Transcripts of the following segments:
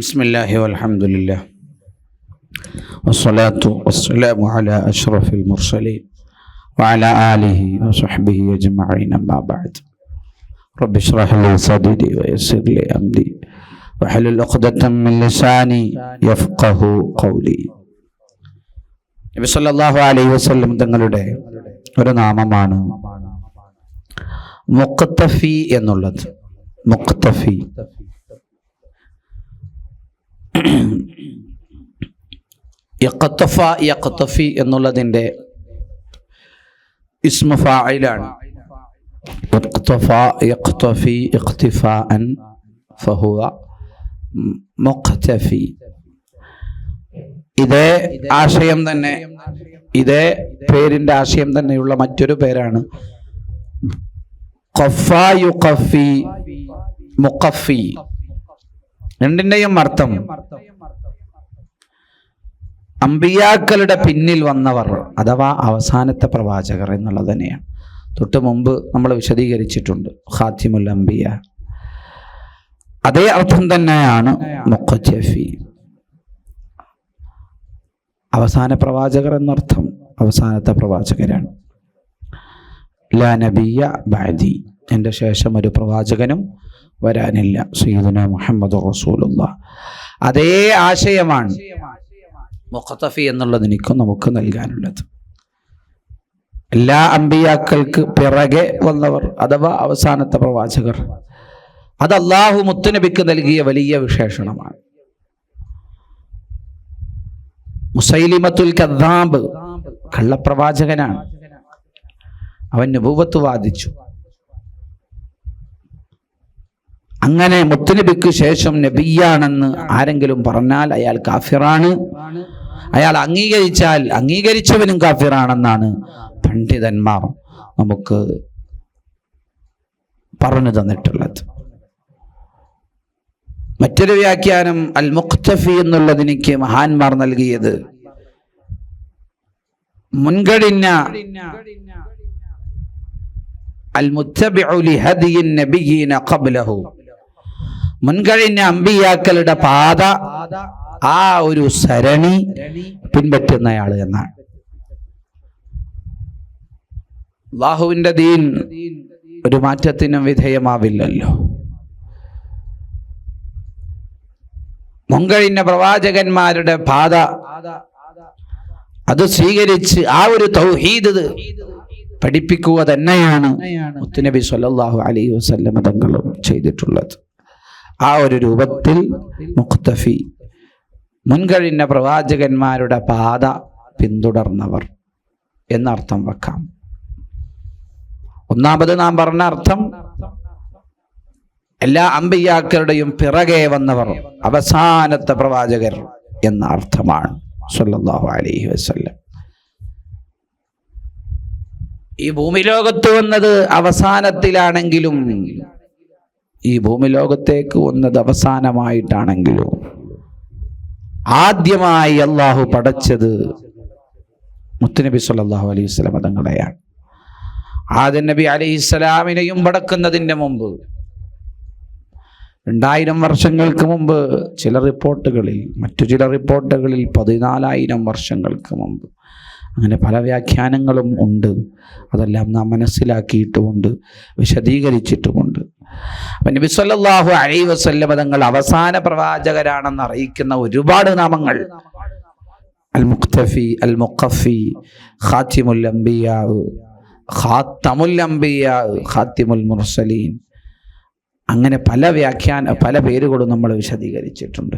بسم الله والحمد لله والصلاة والسلام على أشرف المرسلين وعلى آله وصحبه أجمعين أما بعد رب اشرح لي صدري ويسر لي أمري وحلل عقدة من لساني يفقه قولي നബി സല്ലല്ലാഹു അലൈഹി വസല്ലം തങ്ങളുടെ ഒരു നാമമാണ് മുഖത്തഫി എന്നുള്ളത് മുഖത്തഫി യഖത്തഫ യക്കത്തഫി എന്നുള്ളതിന്റെ ഇസ്മഫായിലാണ് ഇതേ ആശയം തന്നെ ഇതേ പേരിന്റെ ആശയം തന്നെയുള്ള മറ്റൊരു പേരാണ് ഖഫ മുഖഫി. രണ്ടിന്റെയും അർത്ഥം. അമ്പിയാക്കളുടെ പിന്നിൽ വന്നവർ അഥവാ അവസാനത്തെ പ്രവാചകർ എന്നുള്ളത് തന്നെയാണ്. തൊട്ട് മുമ്പ് നമ്മൾ വിശദീകരിച്ചിട്ടുണ്ട്. ഖാത്തിമുൽ അംബിയ അതേ അർത്ഥം തന്നെയാണ് മുഖജഫി അവസാന പ്രവാചകർ എന്നർത്ഥം അവസാനത്തെ പ്രവാചകരാണ്. ലാനബിയ ബാദി എന്റെ ശേഷം ഒരു പ്രവാചകനും വരാനില്ല. സയ്യിദുന മുഹമ്മദ് റസൂലുള്ള. അതേ ആശയമാണ് മുഖത്തഫി എന്നുള്ളത് എനിക്കും നമുക്ക് നൽകാനുള്ളത്. എല്ലാ അമ്പിയാക്കൾക്ക് പിറകെ വന്നവർ അഥവാ അവസാനത്തെ പ്രവാചകർ അത് അള്ളാഹു മുത്തുനബിക്ക് നൽകിയ വലിയ വിശേഷണമാണ്. മുസൈലിമത്തുൽ കദ്ദാബ് കള്ളപ്രവാചകനാണ്. അവൻ നുപൂവത്ത് വാദിച്ചു. അങ്ങനെ മുത്തനബിക്ക് ശേഷം നബിയാണെന്ന് ആരെങ്കിലും പറഞ്ഞാൽ അയാൾ കാഫിറാണ്. അയാൾ അംഗീകരിച്ചാൽ അംഗീകരിച്ചവനും കാഫിറാണെന്നാണ് പണ്ഡിതന്മാർ നമുക്ക് പറഞ്ഞു തന്നിട്ടുള്ളത്. മറ്റൊരു വ്യാഖ്യാനം അൽ മുഖ്തഫി എന്നുള്ളതിനിക്ക് മഹാന്മാർ നൽകിയത്. മുൻകഴിഞ്ഞ അൽ മുത്തബിഉ ലിഹദിയിൻ നബിയീന ഖബ്ലഹു. മുൻകഴിഞ്ഞ അമ്പിയാക്കളുടെ പാത ആ ഒരു സരണി പിൻപറ്റുന്നയാൾ എന്നാണ്. ബാഹുവിന്റെ ദീൻ ഒരു മാറ്റത്തിനും വിധേയമാവില്ലല്ലോ. മുൻകഴിഞ്ഞ പ്രവാചകന്മാരുടെ പാത അത് സ്വീകരിച്ച് ആ ഒരു തൗഹീദ് പഠിപ്പിക്കുക തന്നെയാണ് മുത്തുനബി സല്ലല്ലാഹു അലൈഹി വസല്ലം തങ്ങളും ചെയ്തിട്ടുള്ളത്. ആ ഒരു രൂപത്തിൽ മുക്തഫി മുൻകഴിഞ്ഞ പ്രവാചകന്മാരുടെ പാത പിന്തുടർന്നവർ എന്നർത്ഥം വെക്കാം. ഒന്നാമത് നാം പറഞ്ഞ അർത്ഥം എല്ലാ അമ്പിയാക്കളുടെയും പിറകെ വന്നവർ അവസാനത്തെ പ്രവാചകർ എന്ന അർത്ഥമാണ്. സല്ലല്ലാഹു അലൈഹി വസല്ലം. ഈ ഭൂമിലോകത്ത് വന്നത് അവസാനത്തിലാണെങ്കിലും ഈ ഭൂമി ലോകത്തേക്ക് വന്നത് അവസാനമായിട്ടാണെങ്കിലും? ആദ്യമായി അള്ളാഹു പടച്ചത് മുത്തുനബി സല്ലാഹു അലൈഹി സ്വലം തങ്ങളെയാണ് ആദ്യ നബി അലൈഹി സ്വലാമിനെയും പടക്കുന്നതിന്റെ മുമ്പ് രണ്ടായിരം വർഷങ്ങൾക്ക് മുമ്പ് ചില റിപ്പോർട്ടുകളിൽ മറ്റു ചില റിപ്പോർട്ടുകളിൽ പതിനാലായിരം വർഷങ്ങൾക്ക് മുമ്പ് അങ്ങനെ പല വ്യാഖ്യാനങ്ങളും ഉണ്ട്. അതെല്ലാം നാം മനസ്സിലാക്കിയിട്ടുമുണ്ട് വിശദീകരിച്ചിട്ടുമുണ്ട്. അപ്പം നബി സല്ലാഹു അലൈ വസ്ല്ലം തങ്ങൾ അവസാന പ്രവാചകരാണെന്ന് അറിയിക്കുന്ന ഒരുപാട് നാമങ്ങൾ. അൽ മുഖ്തഫി അൽ മുഖഫി ഖാത്തിമുൽ അംബിയാവ് ഖാത്തമുൽ അംബിയാവ് ഖാത്തിമുൽ മുർസലീൻ അങ്ങനെ പല വ്യാഖ്യാന പല പേരുകളും നമ്മൾ വിശദീകരിച്ചിട്ടുണ്ട്.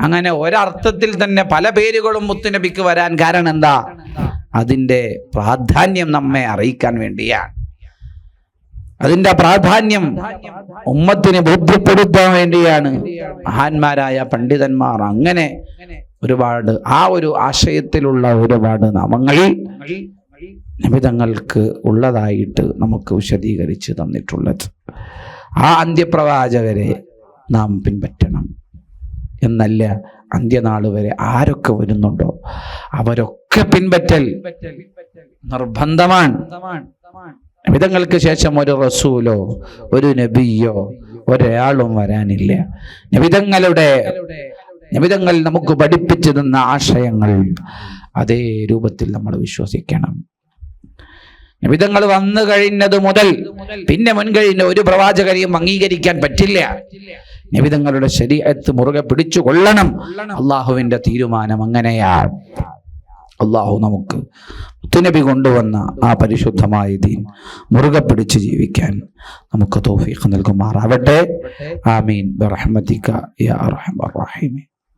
അങ്ങനെ ഒരർത്ഥത്തിൽ തന്നെ പല പേരുകളും മുത്തുനബിക്ക് വരാൻ കാരണം എന്താ? അതിന്റെ പ്രാധാന്യം നമ്മെ അറിയിക്കാൻ വേണ്ടിയാണ്. അതിന്റെ പ്രാധാന്യം ഉമ്മത്തിന് ബോധ്യപ്പെടുത്താൻ വേണ്ടിയാണ് മഹാന്മാരായ പണ്ഡിതന്മാർ അങ്ങനെ ഒരുപാട് ആ ഒരു ആശയത്തിലുള്ള ഒരുപാട് നാമങ്ങളിൽ നിമിതങ്ങൾക്ക് ഉള്ളതായിട്ട് നമുക്ക് വിശദീകരിച്ച് തന്നിട്ടുള്ളത്. ആ അന്ത്യപ്രവാചകരെ നാം പിൻപറ്റണം എന്നല്ല അന്ത്യനാൾ വരെ ആരൊക്കെ വരുന്നുണ്ടോ അവരൊക്കെ പിൻപറ്റൽ. നിർബന്ധമാണ്. നബിതങ്ങൾക്ക് ശേഷം ഒരു റസൂലോ ഒരു നബിയോ ഒരാളും വരാനില്ല. നബിതങ്ങളുടെ നബിതങ്ങൾ നമുക്ക് പഠിപ്പിച്ചു തന്ന ആശയങ്ങൾ അതേ രൂപത്തിൽ നമ്മൾ വിശ്വസിക്കണം. നബിതങ്ങൾ വന്നു കഴിഞ്ഞത് മുതൽ പിന്നെ മുൻകഴിഞ്ഞ ഒരു പ്രവാചകരെയും അംഗീകരിക്കാൻ പറ്റില്ല. നബിതങ്ങളുടെ ശരീരത്ത് മുറുകെ പിടിച്ചു കൊള്ളണം. അള്ളാഹുവിന്റെ തീരുമാനം അങ്ങനെയാണ്. അള്ളാഹു നമുക്ക് മുത്തുനബി കൊണ്ടുവന്ന ആ പരിശുദ്ധമായ ദീൻ മുറുകെ പിടിച്ച് ജീവിക്കാൻ നമുക്ക് തോഫീഖ് നൽകുമാറാവട്ടെ. ആമീൻ. ബറഹ്മതിക യാ അർഹമർ